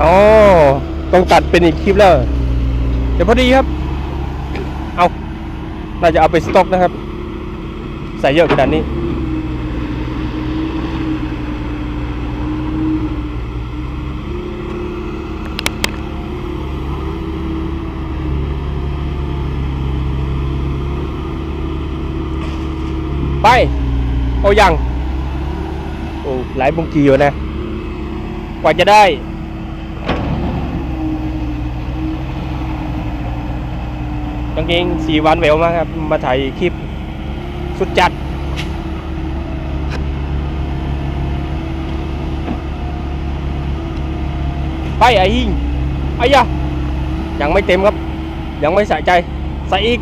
อ๋อต้องตัดเป็นอีกคลิปแล้ว เดี๋ยวพอดีครับ เอาน่าจะเอาไปสต็อกนะครับ ใส่เยอะขนาดนี้ไป เอายังโอ้หลายบุงกีอยู่นะ กว่าจะได้ กางเกงสีวันแววมากครับ มาถ่ายคลิปสุดจัด ไปไอ้หิงไอ้ยะยังไม่เต็มครับ ยังไม่สะใจ ใส่อีก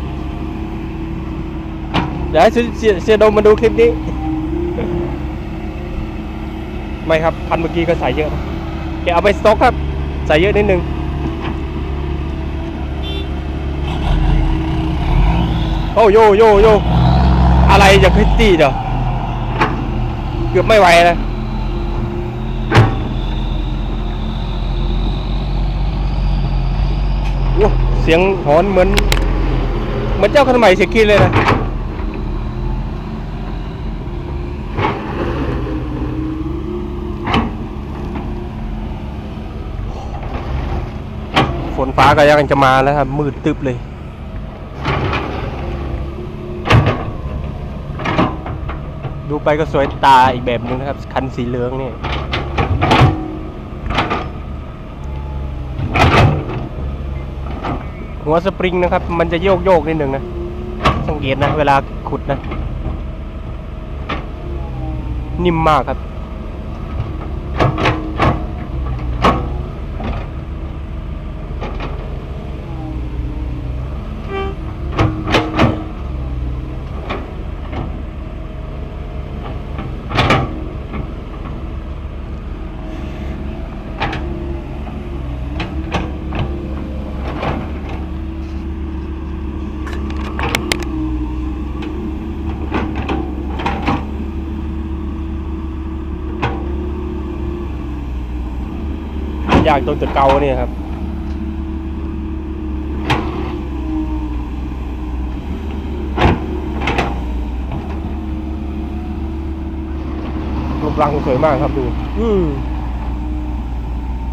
เดี๋ยวให้เสียเสียดมมาดูคลิปนี้ ไม่ครับ พันเมื่อกี้ก็ใส่เยอะเดี๋ยวเอาไปสต็อกครับ ใส่เยอะนิดนึง โอ้โยโยโยอะไรจะพิตตี้เดี๋ยวเกือบไม่ไหวนะโอ้เสียงหอนเหมือน เหมือนเจ้าขนใหม่เสียกินเลยนะฝนฟ้าก็ยังจะมาแล้วครับมืดตึบเลย ดูไปก็สวยตาอีกแบบหนึงนะครับ คันสีเหลืองนี่หัวสปริงนะครับ มันจะโยกโยกนิดหนึ่งนะ สังเกตนะ เวลาขุดนะ นิ่มมากครับ ยากตรงตะเกาเนี่ยครับรูปร่างสวยมากครับดู อืม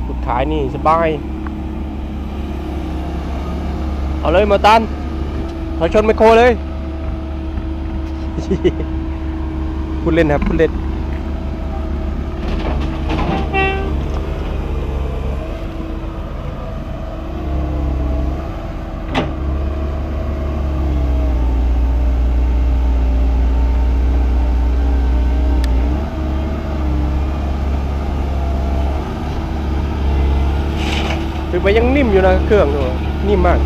สุดท้ายนี่สบาย เอาเลยมาตันถอยชนไมโครเลยพูดเล่นครับพูดเล่น ไปยังนิ่มอยู่นะเครื่องดูนิ่มมาก